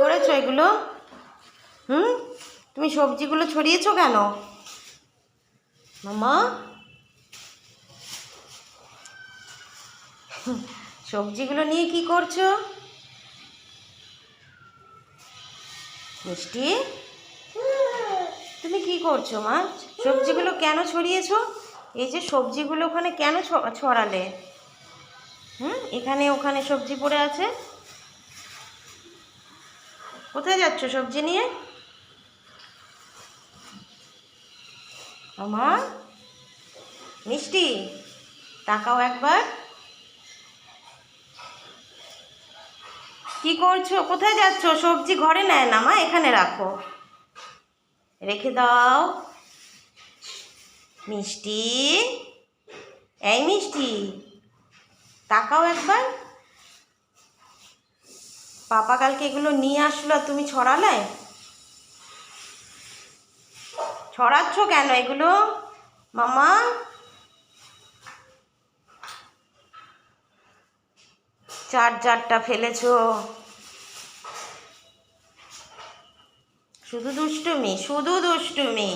করেছ এগুলো? হুম? তুমি সবজিগুলো ছড়িয়েছো কেন? মামা? সবজিগুলো নিয়ে কি করছ? মিষ্টি? তুমি কি করছ, মা? সবজিগুলো কেন ছড়িয়েছো? এই যে সবজিগুলো ওখানে কেন ছড়ালে? হুম? এখানে ওখানে সবজি পড়ে আছে। কোথায় যাচ্ছ সবজি নিয়ে? আমার মিষ্টি, তাকাও একবার। কি করছ? কোথায় যাচ্ছ? সবজি ঘরে নেয় না মা, এখানে রাখো। রেখে দাও। মিষ্টি, এই মিষ্টি, তাকাও একবার। পাপা কালকে এগুলো নিয়ে আসলো তুমি ছড়ালে? ছড়াচ্ছ কেন এগুলো? মামা চার্জারটা ফেলেছো। শুধু দুষ্টুমি শুধু দুষ্টুমি।